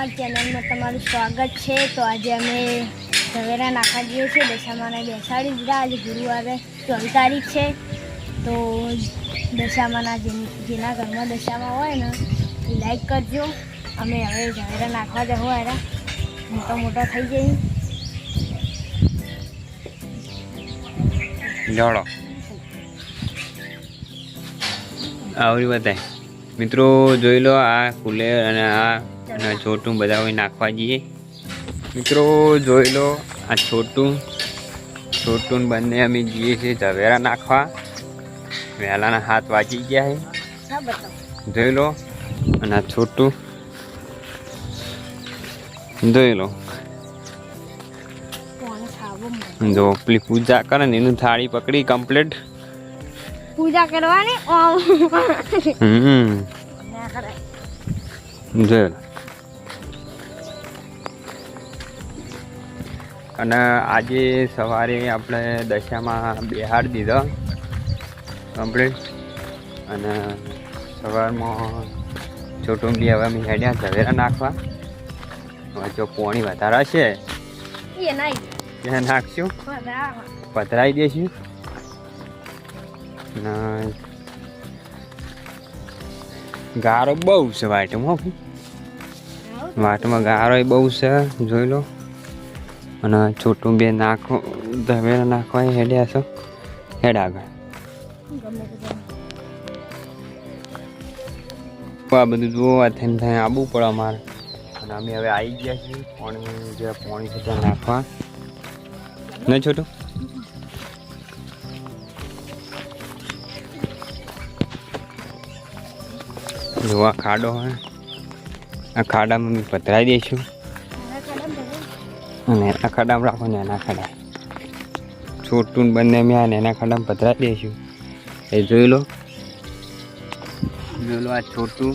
અમારી ચેનલમાં તમારું સ્વાગત છે. તો આજે અમે ઝવેરા નાખવા જઈએ છીએ. દશામાને બેસાડી દીધા. આજે ગુરુવારે ચોવીસ તારીખ છે. તો દશામાના જેન- ઘરમાં દશામાં હોય ને, એ લાઈક કરજો. અમે હવે ઝવેરા નાખવા જવું એરા મોટા મોટા થઈ જઈએ. જોડો આવડી બતાય મિત્રો, જોઈ લો આ કુલેર અને આ અને છોટું બધા હોય નાખવા જઈએ. મિત્રો જોઈ લો. આ છોટું છોટું બંને અમે જઈએ છીએ ઝવેરા નાખવા. વહેલાના હાથ વાગી ગયા છે. જોઈ લો. અને આ છોટું. જોઈ લો? જો પેલી પૂજા કરે ને એનું થાળી પકડી કમ્પ્લીટ પૂજા કરવાની? હમ. ના અને આજે સવારે આપણે દશામાં બિહાર દીધો. કમ્પ્લીટ. અને સવારમાં છોટુંબી હવે અમે હેડ્યા ઝવેરા નાખવા. હવે જો પોણી વધારે હશે એ નાખશું. પધરાવી દેશું. અને ગારો બહુ છે વાટમાં. વાટમાં ગારો બહુ છે. જોઈ લો. અને છોટું બે નાખો ધવેરા નાખવા હેડ્યા છો. હેડ આગળ. આ બધું જોવા થઈને થાય આવવું પડે અમારે. અને અમે હવે આવી ગયા છીએ પાણી, જે પાણી છે ત્યાં નાખવા. નહીં છોટું? જોવા ખાડો હોય આ ખાડામાં અમે પધરાઈ દઈશું. અને એના ખાડામાં રાખો ને એના ખાડા. છોટું બંને મેં ને એના ખાડામાં પધરાવી દઈશું. એ જોઈ લો. જોઈ લો આ છોટું.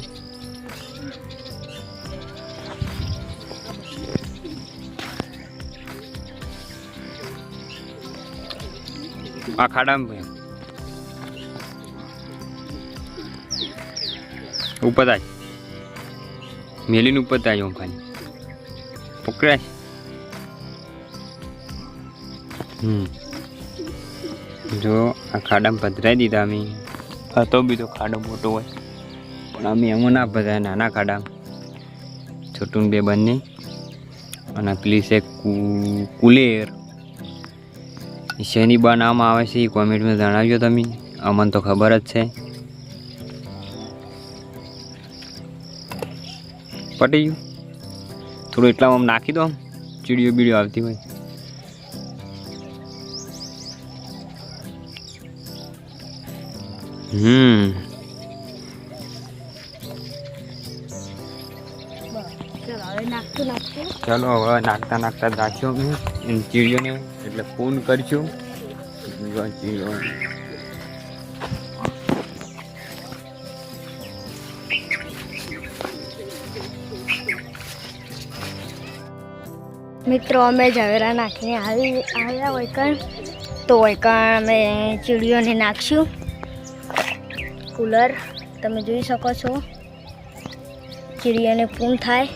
આ ખાડામાં ઉપર થાય મેલીને ઉપર થાય ખાલી પકડાય. જો, આ ખાડામાં પધરાઈ દીધા અમે. હતો તો ખાડો મોટો હોય. પણ અમે એમાં ના પધરાય, નાના ખાડા છોટું બે બંને. અને પેલી છે કુલેર. શેની બા બનાવવામાં આવે છે એ કોમેન્ટમાં જણાવજો તમે. અમને તો ખબર જ છે. પટી ગયું. થોડું એટલામાં નાખી દો આમ. ચીડીઓ બીડીઓ આવતી હોય. હમ. ચલો હવે નાખતું નાખતું રાખ્યો મેં ચીડીઓને એટલે ફોન કરશું ચીડીઓ મિત્રો, અમે ઝવેરા નાખીને આવી આવ્યા હોય કણ. તો હોય કણ અમે ચીડીઓને નાખશું. કુલર તમે જોઈ શકો છો. ચીડીઓને પૂન થાય.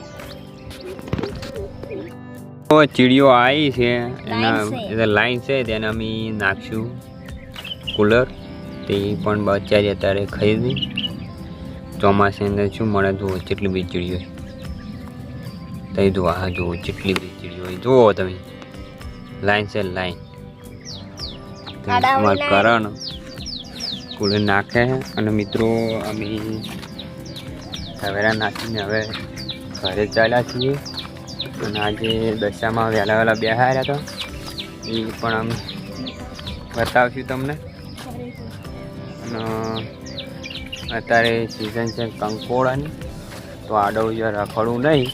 ચીડીઓ આવી છે એના છે. લાઈન છે તેને અમે નાખશું કુલર તે પણ બચારી અત્યારે ખરીદી. ચોમાસાની અંદર શું મળે જુઓ જેટલી બી ચીડીઓ તઈ જુઓ હા જુઓ જેટલી બી ચીડીઓ જુઓ તમે. લાઈન છે લાઈન કરણ કુલર નાખે અને મિત્રો અમે સવેરા નાખીને હવે ઘરે ચાલ્યા છીએ. અને આજે દશામાં વહેલા વહેલા બેહાર્યા હતા. એ પણ અમે બતાવશું તમને. અને અત્યારે સિઝન છે કંકોડાની તો આડો રખડવું નહીં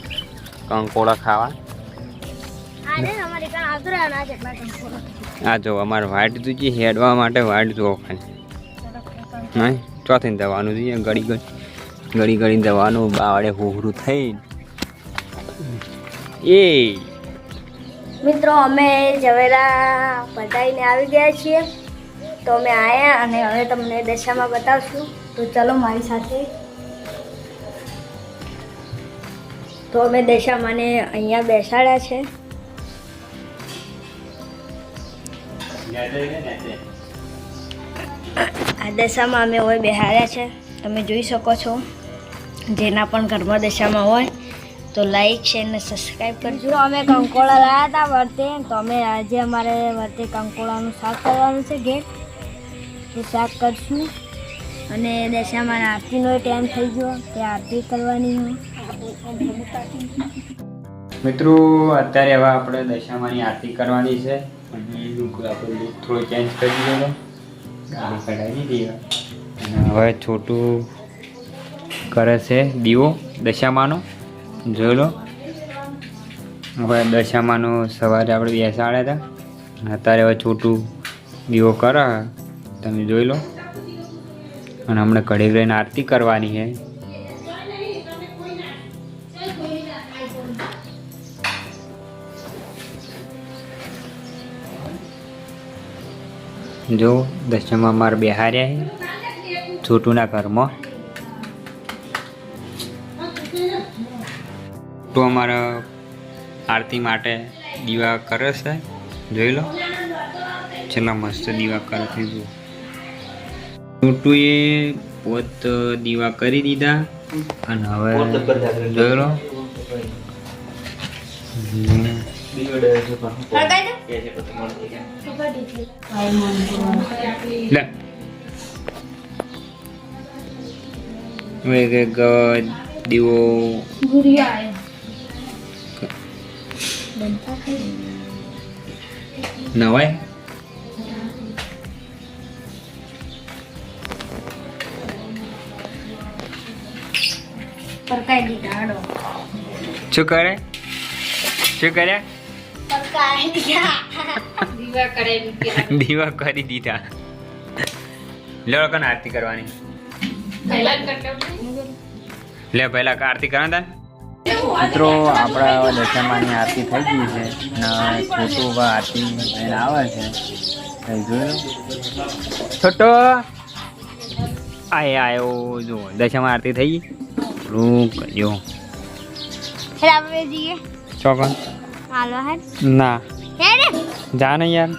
કંકોડા ખાવા. આ જો અમારે વાઇટ જોઈએ હેડવા માટે વાઇટ જોવો ખાલી નહીં ચોથી દવાનું જોઈએ ઘડી ઘડી ઘડી ઘડી દવાનું બાવડે હોહરું થઈ એ. મિત્રો અમે ઝવેરા બધાઈને આવી ગયા છીએ. તો અમે આવ્યા અને હવે તમને દશામાં બતાવશું. તો ચલો મારી સાથે. તો અમે દશામાને અહીંયા બેસાડ્યા છે. આ દશામાં અમે હોય બેહાર્યા છે. તમે જોઈ શકો છો. જેના પણ ઘરમાં દશામાં હોય તો લાઈક શેર ને સબસ્ક્રાઈબ કરજો. અમે કંકોળા લાવ્યા હતા વર્તે તો અમે આજે અમારે વર્તે કંકોળાનું શાક કરવાનું છે ઘેર. એ શાક કરશું. અને દશામાં આરતીનો ટાઈમ થઈ ગયો. તે આરતી કરવાની હોય મિત્રો અત્યારે હવે આપણે દશામાની આરતી કરવાની છે. અને લુક આપણે લુક થોડો ચેન્જ કરી દીધો હવે છોટું કરે છે દીવો દશામાનો. જોઈ લો. હવે દશામાનો સવારે આપણે બેસાડ્યા હતા. અત્યારે હવે છોટું દીવો કરે તમે જોઈ લો. અને હમણાં કઢી લઈને આરતી કરવાની છે. જો દશમાં મારે બિહાર્યા છે છોટુના ઘરમાં. તો અમારા આરતી માટે દીવા કરે છે જોઈ લો. છેલ્લા મસ્ત દીવા કરે છે જુઓ. છોટુએ પોત દીવા કરી દીધા અને હવે જોઈ લો. દીવો નવાય શું કરે શું કર્યા પરકાઈ દીધા. દીવા કરી દીધા. લો કન આરતી કરવાની. લે પહેલા આરતી કરવા તા મિત્રો આપણા દશામાની આરતી થઈ ગઈ છે અને છોટું આરતી લઈને આવે છે. જોયું? છોટો! આય આયો જો દશામાં આરતી થઈ ગઈ. રૂ જો ચોકન. હાલો હેડ. ના. જા ને યાર.